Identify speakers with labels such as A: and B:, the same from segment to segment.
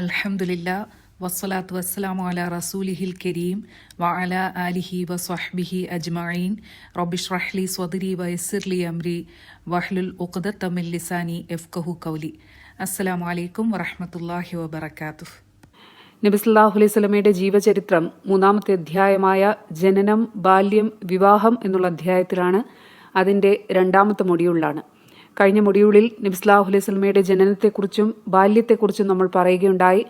A: അൽഹംദുലില്ല വസ്സലാത്തു വസ്സലാമു അല റസൂലിഹിൽ കരീം വഅല ആലിഹി വസ്വഹ്ബിഹി അജ്മഈൻ. റബ്ബിഷ് റഹ്ലി സ്വദരി വയസ്സിർലി അംരി വഹ്ലുൽ ഉഖദ മിൻ ലിസാനി എഫ്കഹു കൗലി അസ്സലാമു അലൈക്കും വറഹ്മത്തുള്ളാഹി വബറകാതുഹു.
B: നബി സല്ലല്ലാഹു അലൈഹി സ്വലമയുടെ ജീവചരിത്രം മൂന്നാമത്തെ അധ്യായമായ ജനനം ബാല്യം വിവാഹം എന്നുള്ള അധ്യായത്തിലാണ് അതിന്റെ രണ്ടാമത്തെ മൊഡ്യൂളിലാണ്. കഴിഞ്ഞ മൊഡ്യൂളിൽ നബി സല്ലല്ലാഹു അലൈഹി സ്വലമയുടെ ജനനത്തെക്കുറിച്ചും ബാല്യത്തെക്കുറിച്ചും നമ്മൾ പറയുകയുണ്ടായി.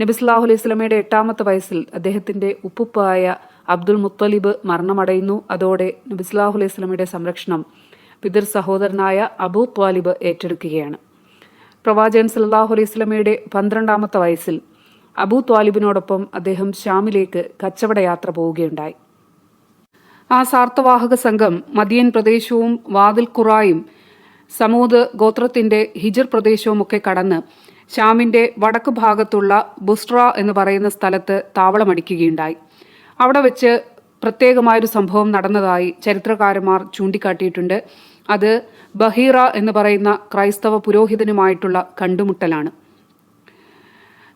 B: നബി സല്ലല്ലാഹു അലൈഹി സ്വലമയുടെ എട്ടാമത്തെ വയസ്സിൽ അദ്ദേഹത്തിന്റെ ഉപ്പുപ്പായ അബ്ദുൽ മുത്തലിബ് മരണമടയുന്നു. അതോടെ നബി സല്ലല്ലാഹു അലൈഹി സ്വലമയുടെ സംരക്ഷണം പിതൃ സഹോദരനായ അബൂ ത്വാലിബ് ഏറ്റെടുക്കുകയാണ്. പ്രവാചകൻ സല്ലാഹു അലൈഹി സ്വലമയുടെ പന്ത്രണ്ടാമത്തെ വയസ്സിൽ അബൂ ത്വാലിബിനോടൊപ്പം അദ്ദേഹം ഷാമിലേക്ക് കച്ചവട യാത്ര പോവുകയുണ്ടായി. ആ സാർത്ഥവാഹക സംഘം മദിയൻ പ്രദേശവും വാതിൽ ഖുറായും സമൂദ് ഗോത്രത്തിന്റെ ഹിജർ പ്രദേശവുമൊക്കെ കടന്ന് ഷാമിന്റെ വടക്കു ഭാഗത്തുള്ള ബുസ്ട്ര എന്ന് പറയുന്ന സ്ഥലത്ത് താവളമടിക്കുകയുണ്ടായി. അവിടെ വെച്ച് പ്രത്യേകമായൊരു സംഭവം നടന്നതായി ചരിത്രകാരന്മാർ ചൂണ്ടിക്കാട്ടിയിട്ടുണ്ട്. അത് ബഹീറ എന്ന് പറയുന്ന ക്രൈസ്തവ പുരോഹിതനുമായിട്ടുള്ള കണ്ടുമുട്ടലാണ്.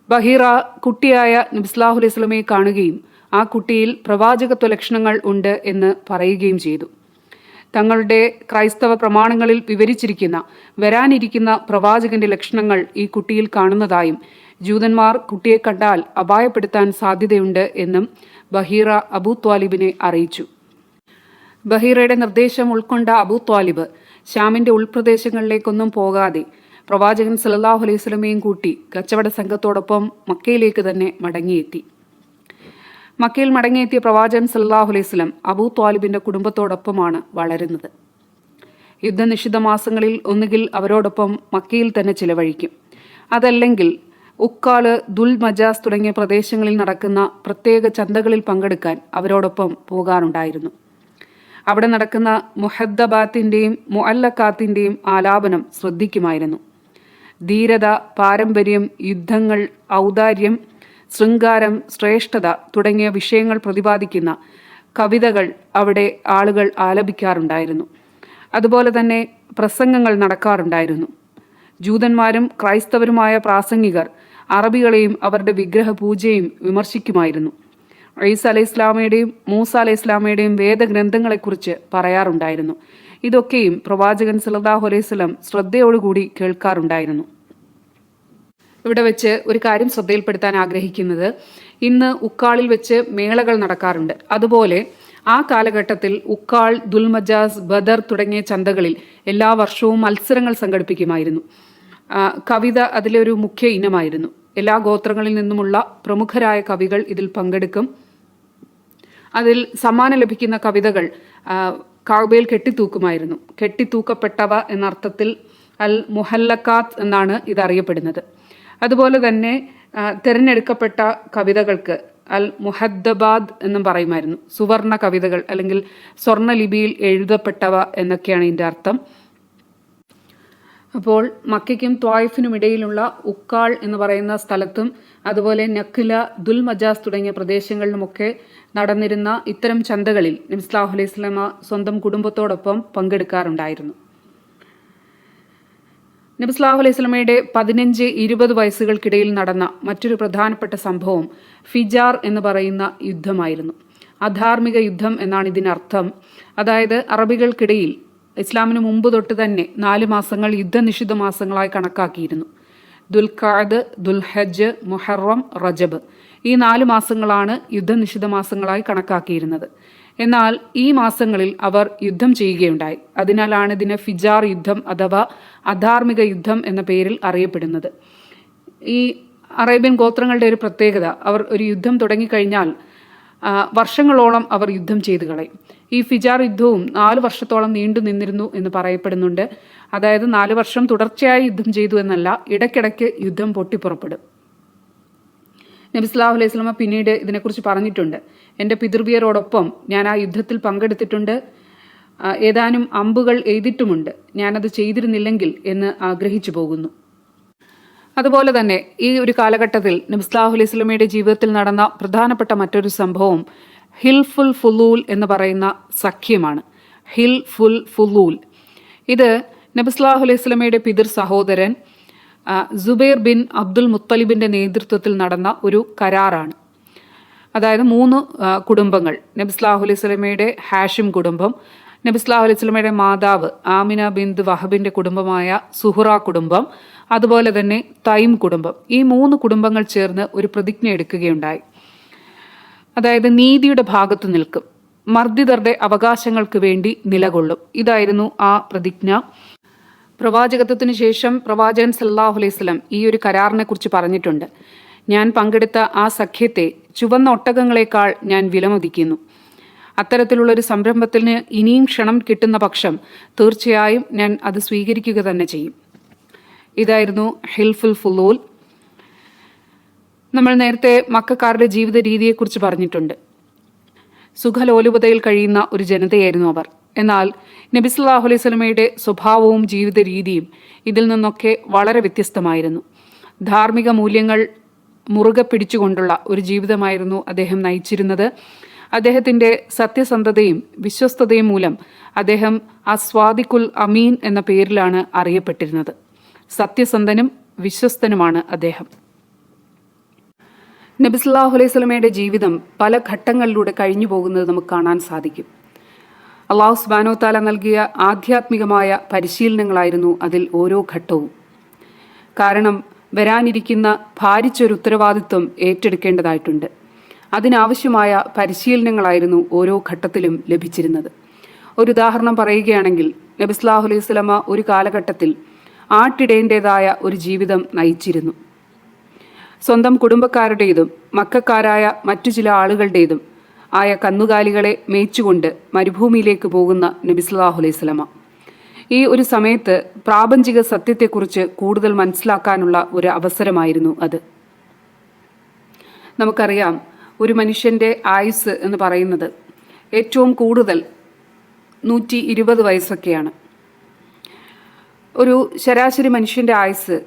B: ബഹീറ കുട്ടിയായ നബ്സ്ലാഹു അലൈഹി സ്വലമയെ കാണുകയും ആ കുട്ടിയിൽ പ്രവാചകത്വ ലക്ഷണങ്ങൾ ഉണ്ട് എന്ന് പറയുകയും ചെയ്തു. തങ്ങളുടെ ക്രൈസ്തവ പ്രമാണങ്ങളിൽ വിവരിച്ചിരിക്കുന്ന വരാനിരിക്കുന്ന പ്രവാചകന്റെ ലക്ഷണങ്ങൾ ഈ കുട്ടിയിൽ കാണുന്നതായും ജൂതന്മാർ കുട്ടിയെ കണ്ടാൽ അപായപ്പെടുത്താൻ സാധ്യതയുണ്ട് എന്നും ബഹീറ അബൂ ത്വാലിബിനെ അറിയിച്ചു. ബഹീറയുടെ നിർദ്ദേശം ഉൾക്കൊണ്ട അബൂ ത്വാലിബ് ശ്യാമിന്റെ ഉൾപ്രദേശങ്ങളിലേക്കൊന്നും പോകാതെ പ്രവാചകൻ സല്ലല്ലാഹു അലൈഹി സ്വലമയും കൂട്ടി കച്ചവട സംഘത്തോടൊപ്പം മക്കയിലേക്ക് തന്നെ മടങ്ങിയെത്തി. മക്കയിൽ മടങ്ങിയെത്തിയ പ്രവാചകൻ സല്ലാഹു അലൈഹി സ്വലം അബൂ ത്വാലിബിന്റെ കുടുംബത്തോടൊപ്പമാണ് വളരുന്നത്. യുദ്ധനിഷിദ്ധ മാസങ്ങളിൽ ഒന്നുകിൽ അവരോടൊപ്പം മക്കയിൽ തന്നെ ചിലവഴിക്കും. അതല്ലെങ്കിൽ ഉക്കാൽ ദുൽ മജാസ് തുടങ്ങിയ പ്രദേശങ്ങളിൽ നടക്കുന്ന പ്രത്യേക ചന്തകളിൽ പങ്കെടുക്കാൻ അവരോടൊപ്പം പോകാറുണ്ടായിരുന്നു. അവിടെ നടക്കുന്ന മുഹദ്ദബാത്തിന്റെയും മുഅല്ലക്കാത്തിന്റെയും ആലാപനം ശ്രദ്ധിക്കുമായിരുന്നു. ധീരത പാരമ്പര്യം യുദ്ധങ്ങൾ ഔദാര്യം ശൃംഗാരം ശ്രേഷ്ഠത തുടങ്ങിയ വിഷയങ്ങൾ പ്രതിപാദിക്കുന്ന കവിതകൾ അവിടെ ആളുകൾ ആലപിക്കാറുണ്ടായിരുന്നു. അതുപോലെ തന്നെ പ്രസംഗങ്ങൾ നടക്കാറുണ്ടായിരുന്നു. ജൂതന്മാരും ക്രൈസ്തവരുമായ പ്രാസംഗികർ അറബികളെയും അവരുടെ വിഗ്രഹ പൂജയും വിമർശിക്കുമായിരുന്നു. ഈസ അലൈഹി ഇസ്ലാമയുടെയും മൂസ അലൈഹി ഇസ്ലാമയുടെയും വേദഗ്രന്ഥങ്ങളെക്കുറിച്ച് പറയാറുണ്ടായിരുന്നു. ഇതൊക്കെയും പ്രവാചകൻ സല്ലല്ലാഹു അലൈഹി സ്വലം ശ്രദ്ധയോടുകൂടി കേൾക്കാറുണ്ടായിരുന്നു. ഇവിടെ വെച്ച് ഒരു കാര്യം ശ്രദ്ധയിൽപ്പെടുത്താൻ ആഗ്രഹിക്കുന്നത്. ഇന്ന് ഉക്കാളിൽ വെച്ച് മേളകൾ നടക്കാറുണ്ട്. അതുപോലെ ആ കാലഘട്ടത്തിൽ ഉക്കാൾ ദുൽമജാസ് ബദർ തുടങ്ങിയ ചന്തകളിൽ എല്ലാ വർഷവും മത്സരങ്ങൾ സംഘടിപ്പിക്കുമായിരുന്നു. കവിത അതിലൊരു മുഖ്യ ഇനമായിരുന്നു. എല്ലാ ഗോത്രങ്ങളിൽ നിന്നുമുള്ള പ്രമുഖരായ കവികൾ ഇതിൽ പങ്കെടുക്കും. അതിൽ സമ്മാനം ലഭിക്കുന്ന കവിതകൾ കാവ്യയിൽ കെട്ടിത്തൂക്കുമായിരുന്നു. കെട്ടിത്തൂക്കപ്പെട്ടവ എന്ന അർത്ഥത്തിൽ അൽ മുഹല്ലക്കാത്ത് എന്നാണ് ഇതറിയപ്പെടുന്നത്. അതുപോലെ തന്നെ തിരഞ്ഞെടുക്കപ്പെട്ട കവിതകൾക്ക് അൽ മുഹദ്ദബാദ് എന്നും പറയുമായിരുന്നു. സുവർണ കവിതകൾ അല്ലെങ്കിൽ സ്വർണലിപിയിൽ എഴുതപ്പെട്ടവ എന്നൊക്കെയാണ് ഇതിന്റെ അർത്ഥം. അപ്പോൾ മക്കയ്ക്കും ത്വായിഫിനും ഇടയിലുള്ള ഉക്കാൾ എന്ന് പറയുന്ന സ്ഥലത്തും അതുപോലെ നഖില ദുൽമജാസ് തുടങ്ങിയ പ്രദേശങ്ങളിലുമൊക്കെ നടന്നിരുന്ന ഇത്തരം ചന്തകളിൽ നബിസ്ലാഹു അലൈഹി സ്വന്തം കുടുംബത്തോടൊപ്പം പങ്കെടുക്കാറുണ്ടായിരുന്നു. നബിസ്ലാഹു അലൈഹി സ്വലമയുടെ പതിനഞ്ച് ഇരുപത് വയസ്സുകൾക്കിടയിൽ നടന്ന മറ്റൊരു പ്രധാനപ്പെട്ട സംഭവം ഫിജാർ എന്ന് പറയുന്ന യുദ്ധമായിരുന്നു. അധാർമിക യുദ്ധം എന്നാണ് ഇതിനർത്ഥം. അതായത് അറബികൾക്കിടയിൽ ഇസ്ലാമിന് മുമ്പ് തൊട്ട് തന്നെ നാല് മാസങ്ങൾ യുദ്ധനിഷിദ്ധ മാസങ്ങളായി കണക്കാക്കിയിരുന്നു. ദുൽഖാദ് ദുൽഹജ് മുഹറം റജബ്. ഈ നാല് മാസങ്ങളാണ് യുദ്ധനിഷിദ്ധ മാസങ്ങളായി കണക്കാക്കിയിരുന്നത്. എന്നാൽ ഈ മാസങ്ങളിൽ അവർ യുദ്ധം ചെയ്യുകയുണ്ടായി. അതിനാലാണ് ഇതിനെ ഫിജാർ യുദ്ധം അഥവാ അധാർമിക യുദ്ധം എന്ന പേരിൽ അറിയപ്പെടുന്നത്. ഈ അറേബ്യൻ ഗോത്രങ്ങളുടെ ഒരു പ്രത്യേകത അവർ ഒരു യുദ്ധം തുടങ്ങിക്കഴിഞ്ഞാൽ വർഷങ്ങളോളം അവർ യുദ്ധം ചെയ്തു കളയും. ഈ ഫിജാർ യുദ്ധവും നാല് വർഷത്തോളം നീണ്ടു നിന്നിരുന്നു എന്ന് പറയപ്പെടുന്നുണ്ട്. അതായത് നാല് വർഷം തുടർച്ചയായി യുദ്ധം ചെയ്തു എന്നല്ല ഇടയ്ക്കിടയ്ക്ക് യുദ്ധം പൊട്ടിപ്പുറപ്പെടും. നബി സല്ലല്ലാഹു അലൈഹി സ്വലമ പിന്നീട് ഇതിനെക്കുറിച്ച് പറഞ്ഞിട്ടുണ്ട്. എന്റെ പിതൃവിയരോടൊപ്പം ഞാൻ ആ യുദ്ധത്തിൽ പങ്കെടുത്തിട്ടുണ്ട്. ഏതാനും അമ്പുകൾ എഴുതിയിട്ടുമുണ്ട്. ഞാനത് ചെയ്തിരുന്നില്ലെങ്കിൽ എന്ന് ആഗ്രഹിച്ചു പോകുന്നു. അതുപോലെ തന്നെ ഈ ഒരു കാലഘട്ടത്തിൽ നബ്സ്ലാഹു അലൈഹി സ്വലമയുടെ ജീവിതത്തിൽ നടന്ന പ്രധാനപ്പെട്ട മറ്റൊരു സംഭവം ഹിൽഫുൽ ഫുലൂൽ എന്ന് പറയുന്ന സഖ്യമാണ്. ഹിൽ ഫുൽ ഫുലൂൽ. ഇത് നബ്സ്ലാഹു അലൈഹി സ്വലമയുടെ പിതൃ സഹോദരൻ ആ, സുബൈർ ബിൻ അബ്ദുൽ മുത്തലിബിന്റെ നേതൃത്വത്തിൽ നടന്ന ഒരു കരാറാണ്. അതായത് മൂന്ന് കുടുംബങ്ങൾ. നബിസ്ലാഹു അലൈഹി സ്വലമയുടെ ഹാഷിം കുടുംബം നബിസ്ലാഹു അലൈഹി സ്വലമയുടെ മാതാവ് ആമിന ബിന്ദ് വഹബിന്റെ കുടുംബമായ സുഹുറ കുടുംബം അതുപോലെ തന്നെ തൈം കുടുംബം. ഈ മൂന്ന് കുടുംബങ്ങൾ ചേർന്ന് ഒരു പ്രതിജ്ഞ എടുക്കുകയുണ്ടായി. അതായത് നീതിയുടെ ഭാഗത്ത് നിൽക്കും. മർദ്ദിതരുടെ അവകാശങ്ങൾക്ക് വേണ്ടി നിലകൊള്ളും. ഇതായിരുന്നു ആ പ്രതിജ്ഞ. പ്രവാചകത്വത്തിനു ശേഷം പ്രവാചകൻ സല്ലാഹു അലൈഹി സ്വലം ഈ ഒരു കരാറിനെ കുറിച്ച് പറഞ്ഞിട്ടുണ്ട്. ഞാൻ പങ്കെടുത്ത ആ സഖ്യത്തെ ചുവന്ന ഒട്ടകങ്ങളെക്കാൾ ഞാൻ വിലമതിക്കുന്നു. അത്തരത്തിലുള്ള ഒരു സംരംഭത്തിന് ഇനിയും ക്ഷണം കിട്ടുന്ന പക്ഷം തീർച്ചയായും ഞാൻ അത് സ്വീകരിക്കുക തന്നെ ചെയ്യും. ഇതായിരുന്നു ഹിൽഫുൽ ഫുലൂൽ. നമ്മൾ നേരത്തെ മക്കാരുടെ ജീവിത രീതിയെക്കുറിച്ച് പറഞ്ഞിട്ടുണ്ട്. സുഖലോലുപതയിൽ കഴിയുന്ന ഒരു ജനതയായിരുന്നു അവർ. എന്നാൽ നബിസ്ലാഹു അലൈഹി സ്വലമയുടെ സ്വഭാവവും ജീവിത രീതിയും ഇതിൽ നിന്നൊക്കെ വളരെ വ്യത്യസ്തമായിരുന്നു. ധാർമ്മിക മൂല്യങ്ങൾ മുറുകെ പിടിച്ചുകൊണ്ടുള്ള ഒരു ജീവിതമായിരുന്നു അദ്ദേഹം നയിച്ചിരുന്നത്. അദ്ദേഹത്തിന്റെ സത്യസന്ധതയും വിശ്വസ്തതയും മൂലം അദ്ദേഹം അസ്വാദിക്കുൽ അമീൻ എന്ന പേരിലാണ് അറിയപ്പെട്ടിരുന്നത്. സത്യസന്ധനും വിശ്വസ്തനുമാണ് അദ്ദേഹം. നബിസ്ലാഹു അലൈഹി സ്വലമയുടെ ജീവിതം പല ഘട്ടങ്ങളിലൂടെ കഴിഞ്ഞു പോകുന്നത് നമുക്ക് കാണാൻ സാധിക്കും. അള്ളാഹു താല നൽകിയ ആധ്യാത്മികമായ പരിശീലനങ്ങളായിരുന്നു അതിൽ ഓരോ ഘട്ടവും. കാരണം വരാനിരിക്കുന്ന ഭാരിച്ചൊരു ഉത്തരവാദിത്വം ഏറ്റെടുക്കേണ്ടതായിട്ടുണ്ട്. അതിനാവശ്യമായ പരിശീലനങ്ങളായിരുന്നു ഓരോ ഘട്ടത്തിലും ലഭിച്ചിരുന്നത്. ഒരു ഉദാഹരണം പറയുകയാണെങ്കിൽ നബിസ്ലാഹു അലൈഹി സ്വലമ ഒരു കാലഘട്ടത്തിൽ ആട്ടിടേണ്ടതായ ഒരു ജീവിതം നയിച്ചിരുന്നു. സ്വന്തം കുടുംബക്കാരുടേതും മക്കാരായ മറ്റു ചില ആളുകളുടേതും ആയ കന്നുകാലികളെ മേച്ചുകൊണ്ട് മരുഭൂമിയിലേക്ക് പോകുന്ന നബിസ്ലാഹു അലൈഹി സ്വലമ ഈ ഒരു സമയത്ത് പ്രാപഞ്ചിക സത്യത്തെക്കുറിച്ച് കൂടുതൽ മനസ്സിലാക്കാനുള്ള ഒരു അവസരമായിരുന്നു അത്. നമുക്കറിയാം ഒരു മനുഷ്യന്റെ ആയുസ് എന്ന് പറയുന്നത് ഏറ്റവും കൂടുതൽ നൂറ്റി ഇരുപത് വയസ്സൊക്കെയാണ്. ഒരു ശരാശരി മനുഷ്യന്റെ ആയുസ്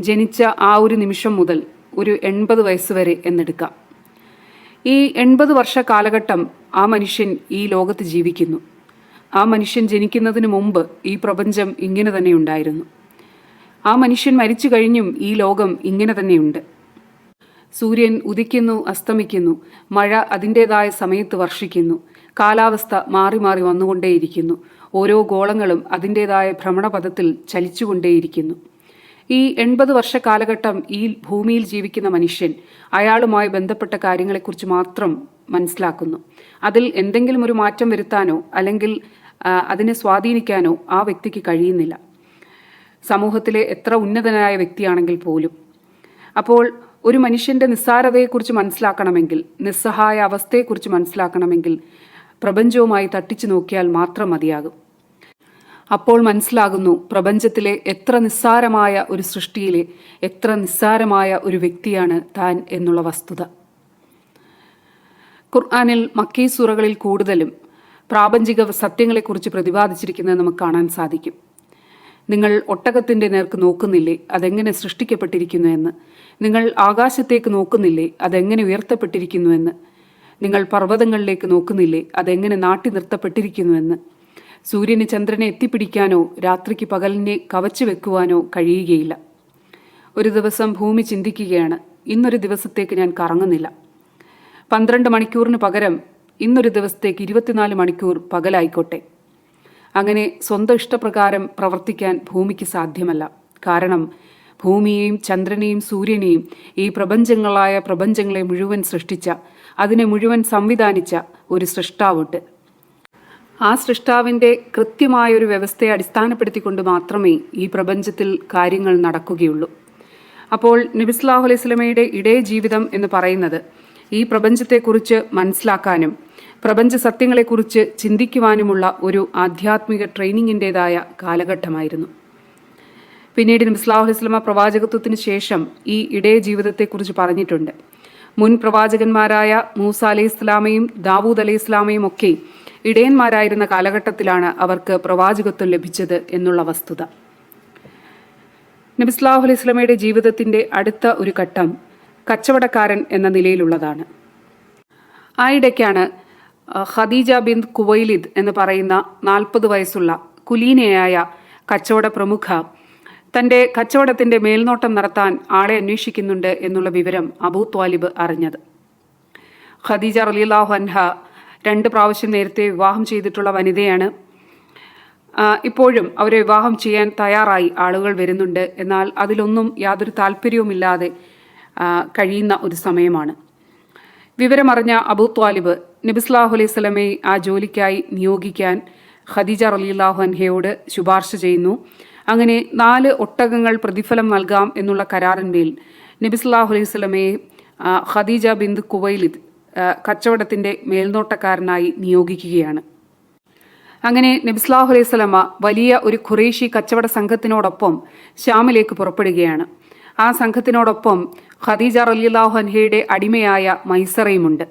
B: ജനിച്ച ആ ഒരു നിമിഷം മുതൽ ഒരു എൺപത് വയസ്സ് വരെ എന്നെടുക്കാം. ഈ എൺപത് വർഷ കാലഘട്ടം ആ മനുഷ്യൻ ഈ ലോകത്ത് ജീവിക്കുന്നു. ആ മനുഷ്യൻ ജനിക്കുന്നതിന് മുമ്പ് ഈ പ്രപഞ്ചം ഇങ്ങനെ തന്നെ ഉണ്ടായിരുന്നു. ആ മനുഷ്യൻ മരിച്ചു കഴിഞ്ഞും ഈ ലോകം ഇങ്ങനെ തന്നെയുണ്ട് സൂര്യൻ ഉദിക്കുന്നു അസ്തമിക്കുന്നു മഴ അതിന്റെതായ സമയത്ത് വർഷിക്കുന്നു കാലാവസ്ഥ മാറി മാറി വന്നുകൊണ്ടേയിരിക്കുന്നു ഓരോ ഗോളങ്ങളും അതിന്റെതായ ഭ്രമണപഥത്തിൽ ചലിച്ചുകൊണ്ടേയിരിക്കുന്നു. ഈ എൺപത് വർഷ കാലഘട്ടം ഈ ഭൂമിയിൽ ജീവിക്കുന്ന മനുഷ്യൻ അയാളുമായി ബന്ധപ്പെട്ട കാര്യങ്ങളെക്കുറിച്ച് മാത്രം മനസ്സിലാക്കുന്നു. അതിൽ എന്തെങ്കിലും ഒരു മാറ്റം വരുത്താനോ അല്ലെങ്കിൽ അതിനെ സ്വാധീനിക്കാനോ ആ വ്യക്തിക്ക് കഴിയുന്നില്ല. സമൂഹത്തിലെ എത്ര ഉന്നതനായ വ്യക്തിയാണെങ്കിൽ പോലും. അപ്പോൾ ഒരു മനുഷ്യന്റെ നിസ്സാരതയെക്കുറിച്ച് മനസ്സിലാക്കണമെങ്കിൽ നിസ്സഹായ അവസ്ഥയെക്കുറിച്ച് മനസ്സിലാക്കണമെങ്കിൽ പ്രപഞ്ചവുമായി തട്ടിച്ചു നോക്കിയാൽ മാത്രം മതിയാകും. അപ്പോൾ മനസ്സിലാകുന്നു പ്രപഞ്ചത്തിലെ എത്ര നിസ്സാരമായ ഒരു സൃഷ്ടിയിലെ എത്ര നിസ്സാരമായ ഒരു വ്യക്തിയാണ് താൻ എന്നുള്ള വസ്തുത. ഖുർആാനിൽ മക്കീ സൂറകളിൽ കൂടുതലും പ്രാപഞ്ചിക സത്യങ്ങളെക്കുറിച്ച് പ്രതിപാദിച്ചിരിക്കുന്നത് നമുക്ക് കാണാൻ സാധിക്കും. നിങ്ങൾ ഒട്ടകത്തിന്റെ നേർക്ക് നോക്കുന്നില്ലേ അതെങ്ങനെ സൃഷ്ടിക്കപ്പെട്ടിരിക്കുന്നു എന്ന്. നിങ്ങൾ ആകാശത്തേക്ക് നോക്കുന്നില്ലേ അതെങ്ങനെ ഉയർത്തപ്പെട്ടിരിക്കുന്നു എന്ന്. നിങ്ങൾ പർവതങ്ങളിലേക്ക് നോക്കുന്നില്ലേ അതെങ്ങനെ നാട്ടി നിർത്തപ്പെട്ടിരിക്കുന്നുവെന്ന് സൂര്യന് ചന്ദ്രനെ എത്തിപ്പിടിക്കാനോ രാത്രിക്ക് പകലിനെ കവച്ചു വെക്കുവാനോ കഴിയുകയില്ല. ഒരു ദിവസം ഭൂമി ചിന്തിക്കുകയാണ്. ഇന്നൊരു ദിവസത്തേക്ക് ഞാൻ കറങ്ങുന്നില്ല. പന്ത്രണ്ട് മണിക്കൂറിന് പകരം ഇന്നൊരു ദിവസത്തേക്ക് ഇരുപത്തിനാല് മണിക്കൂർ പകലായിക്കോട്ടെ. അങ്ങനെ സ്വന്തം ഇഷ്ടപ്രകാരം പ്രവർത്തിക്കാൻ ഭൂമിക്ക് സാധ്യമല്ല. കാരണം ഭൂമിയെയും ചന്ദ്രനെയും സൂര്യനെയും ഈ പ്രപഞ്ചങ്ങളായ പ്രപഞ്ചങ്ങളെ മുഴുവൻ സൃഷ്ടിച്ച അതിനെ മുഴുവൻ സംവിധാനിച്ച ഒരു സൃഷ്ടാവുണ്ട്. ആ സൃഷ്ടാവിന്റെ കൃത്യമായൊരു വ്യവസ്ഥയെ അടിസ്ഥാനപ്പെടുത്തിക്കൊണ്ട് മാത്രമേ ഈ പ്രപഞ്ചത്തിൽ കാര്യങ്ങൾ നടക്കുകയുള്ളൂ. അപ്പോൾ നബിസ്ലാഹു അലൈഹി സ്വലമയുടെ ഇടേ ജീവിതം എന്ന് പറയുന്നത് ഈ പ്രപഞ്ചത്തെക്കുറിച്ച് മനസ്സിലാക്കാനും പ്രപഞ്ച സത്യങ്ങളെക്കുറിച്ച് ചിന്തിക്കുവാനുമുള്ള ഒരു ആധ്യാത്മിക ട്രെയിനിങ്ങിന്റെതായ കാലഘട്ടമായിരുന്നു. പിന്നീട് നബിസ്ലാഹു അലൈഹി സ്വലമ പ്രവാചകത്വത്തിന് ശേഷം ഈ ഇടേ ജീവിതത്തെക്കുറിച്ച് പറഞ്ഞിട്ടുണ്ട്. മുൻ പ്രവാചകന്മാരായ മൂസ അലൈഹി ഇസ്ലാമയും ദാവൂദ് അലൈഹി ഇസ്ലാമയും ഒക്കെ ഇടയന്മാരായിരുന്ന കാലഘട്ടത്തിലാണ് അവർക്ക് പ്രവാചകത്വം ലഭിച്ചത് എന്നുള്ള വസ്തുത. നബിസ്ലാഹു അലൈഹി സ്വലമയുടെ ജീവിതത്തിന്റെ അടുത്ത ഒരു ഘട്ടം കച്ചവടക്കാരൻ എന്ന നിലയിലുള്ളതാണ്. ആ ഇടയ്ക്കാണ് ഖദീജ ബിൻ കുവൈലിദ് എന്ന് പറയുന്ന നാൽപ്പത് വയസ്സുള്ള കുലീനയായ കച്ചവട പ്രമുഖ തന്റെ കച്ചവടത്തിന്റെ മേൽനോട്ടം നടത്താൻ ആളെ അന്വേഷിക്കുന്നുണ്ട് എന്നുള്ള വിവരം അബൂ ത്വാലിബ് അറിഞ്ഞത്. ഖദീജ റലീലാഹു അൻഹ രണ്ട് പ്രാവശ്യം നേരത്തെ വിവാഹം ചെയ്തിട്ടുള്ള വനിതയാണ്. ഇപ്പോഴും അവരെ വിവാഹം ചെയ്യാൻ തയ്യാറായി ആളുകൾ വരുന്നുണ്ട്. എന്നാൽ അതിലൊന്നും യാതൊരു താല്പര്യവുമില്ലാതെ കഴിയുന്ന ഒരു സമയമാണ്. വിവരമറിഞ്ഞ അബൂ ത്വാലിബ് നബിസ്ലാഹു അലൈഹി സ്വലമെ ആ ജോലിക്കായി നിയോഗിക്കാൻ ഖദീജ റലിയുല്ലാഹു അൻഹയോട് ശുപാർശ ചെയ്യുന്നു. അങ്ങനെ നാല് ഒട്ടകങ്ങൾ പ്രതിഫലം നൽകാം എന്നുള്ള കരാറിന്മേൽ നബിസ്ലാഹു അലൈഹി സ്വലമയെ ഖദീജ ബിന്ദ് കുവൈലിദ് കച്ചവടത്തിന്റെ മേൽനോട്ടക്കാരനായി നിയോഗിക്കുകയാണ്. അങ്ങനെ നബിസ്ലാഹു അലൈഹി സ്വലമ വലിയ ഒരു ഖുറേഷി കച്ചവട സംഘത്തിനോടൊപ്പം ഷ്യാമിലേക്ക് പുറപ്പെടുകയാണ്. ആ സംഘത്തിനോടൊപ്പം ഖദീജ റലിയല്ലാഹു അൻഹയുടെ അടിമയായ മൈസറയുമുണ്ട്.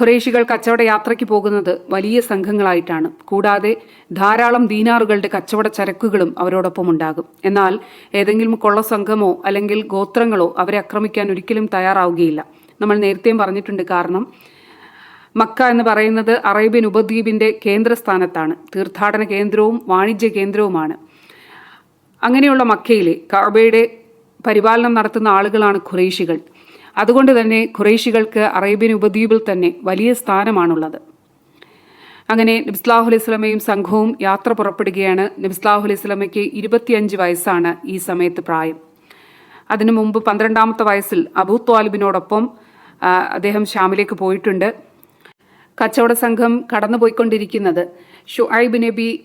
B: ഖുറേഷികൾ കച്ചവട യാത്രയ്ക്ക് പോകുന്നത് വലിയ സംഘങ്ങളായിട്ടാണ്. കൂടാതെ ധാരാളം ദീനാറുകളുടെ കച്ചവട ചരക്കുകളും അവരോടൊപ്പം ഉണ്ടാകും. എന്നാൽ ഏതെങ്കിലും കൊള്ള സംഘമോ അല്ലെങ്കിൽ ഗോത്രങ്ങളോ അവരെ ആക്രമിക്കാൻ ഒരിക്കലും തയ്യാറാവുകയില്ല. നമ്മൾ നേരത്തെയും പറഞ്ഞിട്ടുണ്ട് കാരണം മക്ക എന്ന് പറയുന്നത് അറേബ്യൻ ഉപദ്വീപിന്റെ കേന്ദ്രസ്ഥാനത്താണ്. തീർത്ഥാടന കേന്ദ്രവും വാണിജ്യ കേന്ദ്രവുമാണ്. അങ്ങനെയുള്ള മക്കയിലെ കഅബയുടെ പരിപാലനം നടത്തുന്ന ആളുകളാണ് ഖുറൈശികൾ. അതുകൊണ്ട് തന്നെ ഖുറൈശികൾക്ക് അറേബ്യൻ ഉപദ്വീപിൽ തന്നെ വലിയ സ്ഥാനമാണുള്ളത്. അങ്ങനെ നബ്സ്ലാഹു അലൈഹി സ്വലമയും സംഘവും യാത്ര പുറപ്പെടുകയാണ്. നബ്സ്ലാഹു അലൈഹി സ്വലമയ്ക്ക് ഇരുപത്തിയഞ്ച് വയസ്സാണ് ഈ സമയത്ത് പ്രായം. അതിനു മുമ്പ് പന്ത്രണ്ടാമത്തെ വയസ്സിൽ അബൂ ത്വാലിബിനോടൊപ്പം അദ്ദേഹം ഷാമിലേക്ക് പോയിട്ടുണ്ട്. കച്ചവട സംഘം കടന്നുപോയിക്കൊണ്ടിരിക്കുന്നത്. ഷുഐബ് നബി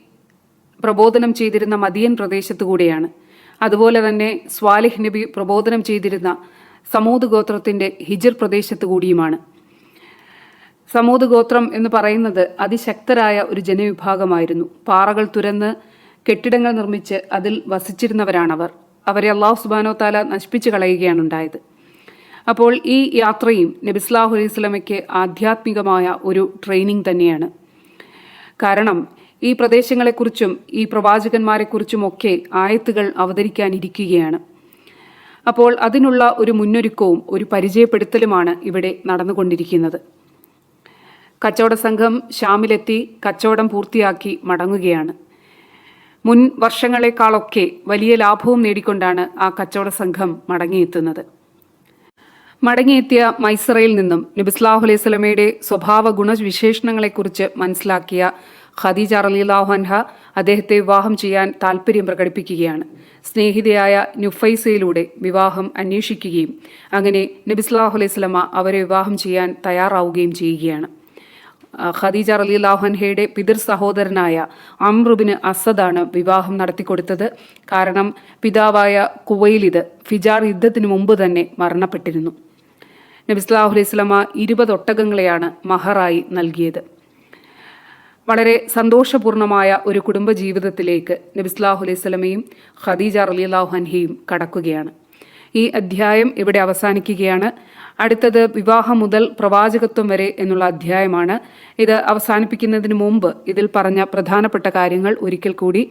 B: പ്രബോധനം ചെയ്തിരുന്ന മദിയൻ പ്രദേശത്തു കൂടിയാണ്. അതുപോലെ തന്നെ സ്വാലിഹ് നബി പ്രബോധനം ചെയ്തിരുന്ന സമൂത് ഗോത്രത്തിന്റെ ഹിജിർ പ്രദേശത്തു കൂടിയുമാണ്. സമൂത് ഗോത്രം എന്ന് പറയുന്നത് അതിശക്തരായ ഒരു ജനവിഭാഗമായിരുന്നു. പാറകൾ തുരന്ന് കെട്ടിടങ്ങൾ നിർമ്മിച്ച് അതിൽ വസിച്ചിരുന്നവരാണവർ. അവരെ അള്ളാഹു സുബാനോ താല നശിപ്പിച്ചു കളയുകയാണ് ഉണ്ടായത്. അപ്പോൾ ഈ യാത്രയും നബിസ്ലാഹു അലൈഹി സ്വലമയ്ക്ക് ആധ്യാത്മികമായ ഒരു ട്രെയിനിങ് തന്നെയാണ്. കാരണം ഈ പ്രദേശങ്ങളെക്കുറിച്ചും ഈ പ്രവാചകന്മാരെക്കുറിച്ചുമൊക്കെ ആയത്തുകൾ അവതരിക്കാനിരിക്കുകയാണ്. അപ്പോൾ അതിനുള്ള ഒരു മുന്നൊരുക്കവും ഒരു പരിചയപ്പെടുത്തലുമാണ് ഇവിടെ നടന്നുകൊണ്ടിരിക്കുന്നത്. കച്ചവട സംഘം ഷാമിലെത്തി കച്ചവടം പൂർത്തിയാക്കി മടങ്ങുകയാണ്. മുൻ വർഷങ്ങളെക്കാളൊക്കെ വലിയ ലാഭവും നേടിക്കൊണ്ടാണ് ആ കച്ചവട സംഘം മടങ്ങിയെത്തുന്നത്. മടങ്ങിയെത്തിയ മൈസറയിൽ നിന്നും നബിസ്ലാഹു അലൈഹി സ്വലമയുടെ സ്വഭാവ ഗുണവിശേഷണങ്ങളെക്കുറിച്ച് മനസ്സിലാക്കിയ ഖദീജ റലിലാഹു അൻഹ അദ്ദേഹത്തെ വിവാഹം ചെയ്യാൻ താൽപ്പര്യം പ്രകടിപ്പിക്കുകയാണ്. സ്നേഹിതയായ നുഫൈസയിലൂടെ വിവാഹം അന്വേഷിക്കുകയും അങ്ങനെ നബിസ്ലാഹു അലൈഹി സ്വലമ അവരെ വിവാഹം ചെയ്യാൻ തയ്യാറാവുകയും ചെയ്യുകയാണ്. ഖദീജ റലിയല്ലാഹു അൻഹയുടെ പിതൃ സഹോദരനായ അമ്രുബിന് അസദാണ് വിവാഹം നടത്തിക്കൊടുത്തത്. കാരണം പിതാവായ കുവൈലിദ് ഫിജാർ യുദ്ധത്തിനു മുമ്പ് തന്നെ മരണപ്പെട്ടിരുന്നു. നബിസ്ലാഹു അലൈഹി സ്വലമ ഇരുപത് ഒട്ടകങ്ങളെയാണ് മഹറായി നൽകിയത്. വളരെ സന്തോഷപൂർണമായ ഒരു കുടുംബ ജീവിതത്തിലേക്ക് നബിസ്ലാഹു അലൈഹി സ്വലമയും ഖദീജ റലിയല്ലാഹു അൻഹയും കടക്കുകയാണ്. ഈ അധ്യായം ഇവിടെ അവസാനിക്കുകയാണ്. അടുത്തത് വിവാഹം മുതൽ പ്രവാചകത്വം വരെ എന്നുള്ള അധ്യായമാണ്. ഇത് അവസാനിപ്പിക്കുന്നതിന് മുമ്പ് ഇതിൽ പറഞ്ഞ പ്രധാനപ്പെട്ട കാര്യങ്ങൾ ഒരിക്കൽ കൂടി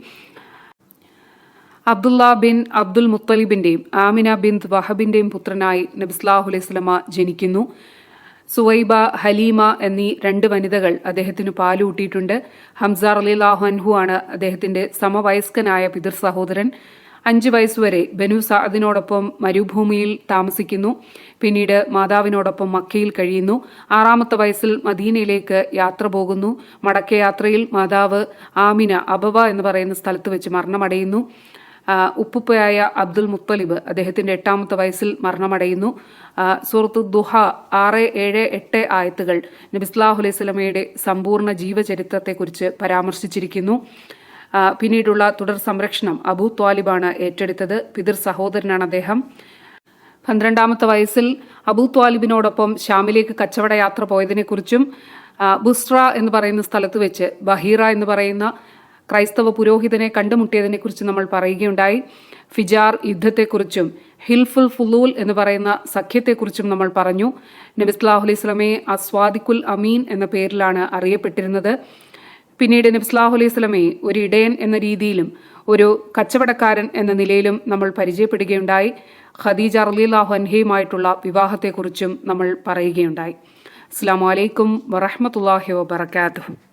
B: അബ്ദുള്ള ബിൻ അബ്ദുൽ മുത്തലിബിന്റെയും ആമിന ബിൻ വഹബിന്റെയും പുത്രനായി നബിസ്ലാഹു അലൈഹി സ്വലമ ജനിക്കുന്നു. സുവൈബ ഹലീമ എന്നീ രണ്ട് വനിതകൾ അദ്ദേഹത്തിന് പാലൂട്ടിയിട്ടുണ്ട്. ഹംസാർ അലിലാഹു അൻഹു ആണ് അദ്ദേഹത്തിന്റെ സമവയസ്കനായ പിതൃ സഹോദരൻ. അഞ്ച് വയസ്സുവരെ ബനു സാദിനോടൊപ്പം മരുഭൂമിയിൽ താമസിക്കുന്നു. പിന്നീട് മാതാവിനോടൊപ്പം മക്കയിൽ കഴിയുന്നു. ആറാമത്തെ വയസ്സിൽ മദീനയിലേക്ക് യാത്ര പോകുന്നു. മടക്കയാത്രയിൽ മാതാവ് ആമിന അബവ എന്ന് പറയുന്ന സ്ഥലത്ത് വെച്ച് മരണമടയുന്നു. ഉപ്പുപ്പയായ അബ്ദുൽ മുത്തലിബ് അദ്ദേഹത്തിന്റെ എട്ടാമത്തെ വയസ്സിൽ മരണമടയുന്നു. സുഹൃത്ത് ദുഹ ആറ് ഏഴ് എട്ട് ആയത്തുകൾ നബിസ്ലാഹു അലൈഹി സ്വലമയുടെ സമ്പൂർണ ജീവചരിത്രത്തെക്കുറിച്ച് പരാമർശിച്ചിരിക്കുന്നു. പിന്നീടുള്ള തുടർ സംരക്ഷണം അബു ത്വാലിബാണ് ഏറ്റെടുത്തത്. പിതൃ സഹോദരനാണ് അദ്ദേഹം. പന്ത്രണ്ടാമത്തെ വയസ്സിൽ അബൂ ത്വാലിബിനോടൊപ്പം ഷാമിലേക്ക് കച്ചവട യാത്ര പോയതിനെക്കുറിച്ചും ബുസ്ര എന്ന് പറയുന്ന സ്ഥലത്ത് വെച്ച് ബഹീറ എന്ന് പറയുന്ന ക്രൈസ്തവ പുരോഹിതനെ കണ്ടുമുട്ടിയതിനെക്കുറിച്ച് നമ്മൾ പറയുകയുണ്ടായി. ഫിജാർ യുദ്ധത്തെക്കുറിച്ചും ഹിൽഫുൽ ഫുലൂൽ എന്ന് പറയുന്ന സഖ്യത്തെക്കുറിച്ചും നമ്മൾ പറഞ്ഞു. നബിസ്ലാഹു അലൈഹി സ്വലമയെ അസ്വാദിക്കുൽ അമീൻ എന്ന പേരിലാണ് അറിയപ്പെട്ടിരുന്നത്. പിന്നീട് നബിസ്ലാഹു അലൈഹി സ്വലമയെ ഒരു ഇടയൻ എന്ന രീതിയിലും ഒരു കച്ചവടക്കാരൻ എന്ന നിലയിലും നമ്മൾ പരിചയപ്പെടുകയുണ്ടായി. ഖദീജ റലിയല്ലാഹു അൻഹയുമായിട്ടുള്ള വിവാഹത്തെക്കുറിച്ചും നമ്മൾ പറയുകയുണ്ടായി. അസ്സാം വലൈക്കും വറഹമത്തല്ലാഹി വബർക്കാത്തു